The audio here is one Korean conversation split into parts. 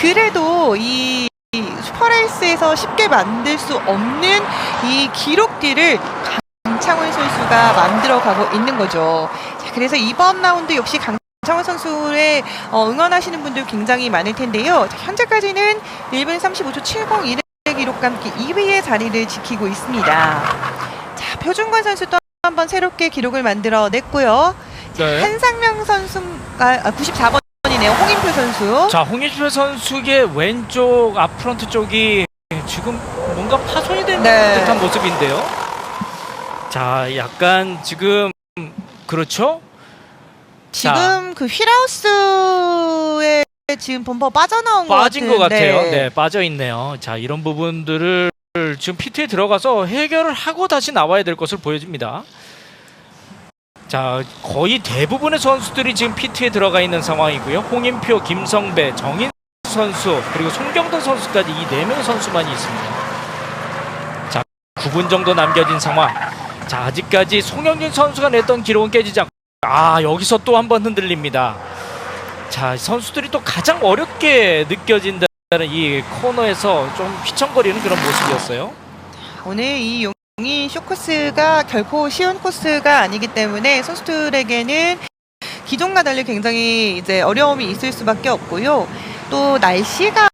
그래도 이 슈퍼레이스에서 쉽게 만들 수 없는 이 기록들을 강창훈 선수가 만들어가고 있는 거죠. 자, 그래서 이번 라운드 역시 강창훈 선수의 어, 응원하시는 분들 굉장히 많을 텐데요. 자, 현재까지는 1분 35초 701의 기록과 함께 2위의 자리를 지키고 있습니다. 자, 표준권 선수 또 한 번 새롭게 기록을 만들어냈고요. 네. 한상명 선수가 아, 94번 이네요. 홍인표 선수. 자, 홍일표 선수의 왼쪽 앞프런트 쪽이 지금 뭔가 파손이 된 네. 듯한 모습인데요. 자, 약간 지금 그렇죠? 지금 그 휠하우스에 지금 범퍼 빠져나온 빠진 것 것. 같아요. 네, 빠져 있네요. 자, 이런 부분들을 지금 피트에 들어가서 해결을 하고 다시 나와야 될 것을 보여줍니다. 자, 거의 대부분의 선수들이 지금 피트에 들어가 있는 상황이고요. 홍인표, 김성배, 정인 선수 그리고 송경돈 선수까지 이 네명 선수만이 있습니다. 자, 9분 정도 남겨진 상황. 자, 아직까지 송영진 선수가 냈던 기록은 깨지지 않고 아, 여기서 또 한 번 흔들립니다. 자, 선수들이 또 가장 어렵게 느껴진다는 이 코너에서 좀 휘청거리는 그런 모습이었어요. 오늘 이 용 인 쇼코스가 결코 쉬운 코스가 아니기 때문에 선수들에게는 기존과 달리 굉장히 이제 어려움이 있을 수밖에 없고요. 또 날씨가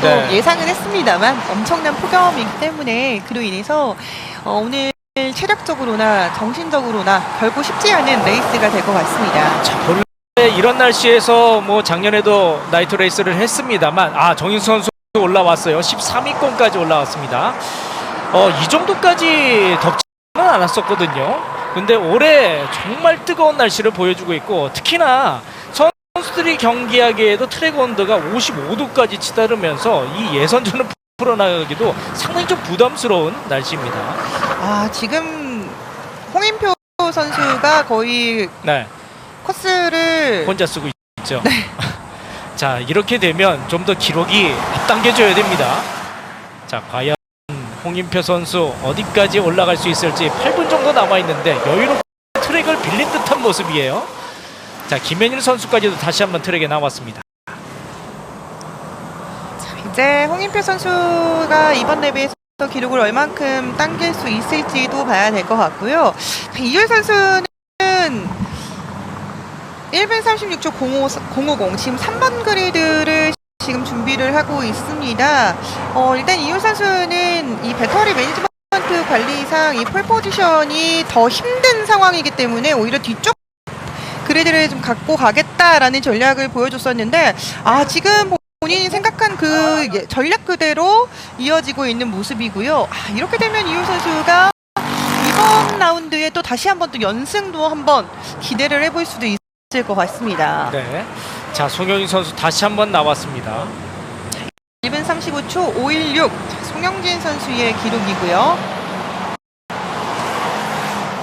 또 네. 예상은 했습니다만 엄청난 폭염이기 때문에 그로 인해서 어, 오늘 체력적으로나 정신적으로나 결코 쉽지 않은 레이스가 될 것 같습니다. 자, 본래 이런 날씨에서 뭐 작년에도 나이트 레이스를 했습니다만 아, 정인수 선수 올라왔어요. 13위권까지 올라왔습니다. 어, 이 정도까지 덥지는 않았었거든요. 근데 올해 정말 뜨거운 날씨를 보여주고 있고 특히나 선수들이 경기하기에도 트랙 온도가 55도까지 치달으면서 이 예선전을 풀어나가기도 상당히 좀 부담스러운 날씨입니다. 아 지금 홍인표 선수가 거의 네. 코스를 혼자 쓰고 있죠. 자 이렇게 되면 좀 더 기록이 앞당겨져야 됩니다. 자 과연 홍인표 선수 어디까지 올라갈 수 있을지 8분 정도 남아 있는데 여유롭게 트랙을 빌린 듯한 모습이에요. 자 김현일 선수까지도 다시 한번 트랙에 나왔습니다. 이제 홍인표 선수가 이번 랩에서 기록을 얼만큼 당길 수 있을지도 봐야 될 것 같고요. 이율 선수는 1분 36초 050 지금 3번 그리드를 준비를 하고 있습니다. 어, 일단 이율 선수는 이 배터리 매니지먼트 관리상 이 폴 포지션이 더 힘든 상황이기 때문에 오히려 뒤쪽 그리드를 좀 갖고 가겠다라는 전략을 보여줬었는데 아 지금 본인이 생각한 그 예- 전략 그대로 이어지고 있는 모습이고요. 아, 이렇게 되면 이효 선수가 이번 라운드에 또 다시 한번 또 연승도 한번 기대를 해볼 수도 있을 것 같습니다. 네. 자 송영인 선수 다시 한번 나왔습니다. 1분 35초 516 자, 송영진 선수의 기록이고요.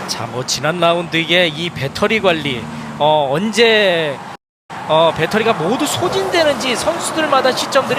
자, 뭐 지난 라운드에 이 배터리 관리 어, 언제 어, 배터리가 모두 소진되는지 선수들마다 시점들이